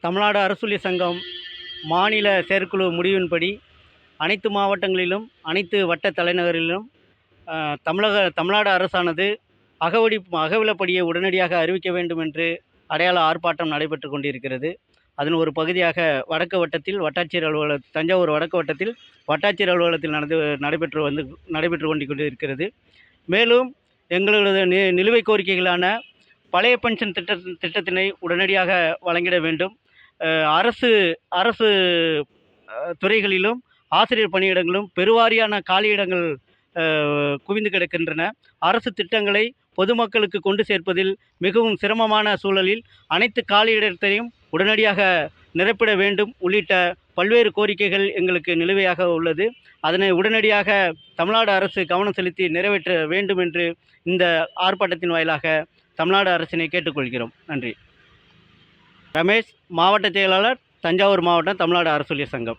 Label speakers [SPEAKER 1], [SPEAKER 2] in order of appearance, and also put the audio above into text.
[SPEAKER 1] தமிழ்நாடு அரசூழியர் சங்கம் மாநில செயற்குழு முடிவின்படி அனைத்து மாவட்டங்களிலும் அனைத்து வட்ட தலைநகரிலும் தமிழக தமிழ்நாடு அரசானது அகவடி அகவிலப்படியை உடனடியாக அறிவிக்க வேண்டும் என்று அடையாள ஆர்ப்பாட்டம் நடைபெற்று கொண்டிருக்கிறது. அதன் ஒரு பகுதியாக வடக்கு வட்டத்தில் வட்டாட்சியர் அலுவலக தஞ்சாவூர் வடக்கு வட்டத்தில் வட்டாட்சியர் அலுவலகத்தில் நடந்து நடைபெற்று வந்து நடைபெற்று கொண்டு இருக்கிறது மேலும் எங்களது நி நிலுவைக் கோரிக்கைகளான பழைய பென்ஷன் திட்ட திட்டத்தினை உடனடியாக வழங்கிட வேண்டும். அரசு அரசு துறைகளிலும் ஆசிரியர் பணியிடங்களும் பெருவாரியான காலியிடங்கள் குவிந்து கிடக்கின்றன. அரசு திட்டங்களை பொதுமக்களுக்கு கொண்டு சேர்ப்பதில் மிகவும் சிரமமான சூழலில் அனைத்து காலியிடத்தையும் உடனடியாக நிரப்பிட வேண்டும் உள்ளிட்ட பல்வேறு கோரிக்கைகள் எங்களுக்கு நிலுவையாக உள்ளது. அதனை உடனடியாக தமிழ்நாடு அரசு கவனம் செலுத்தி நிறைவேற்ற வேண்டும் என்று இந்த ஆர்ப்பாட்டத்தின் வாயிலாக தமிழ்நாடு அரசினை கேட்டுக்கொள்கிறோம். நன்றி. ரமேஷ் மாவட்ட செயலாளர் தஞ்சாவூர் மாவட்டம் தமிழ்நாடு அரசூழியர் சங்கம்.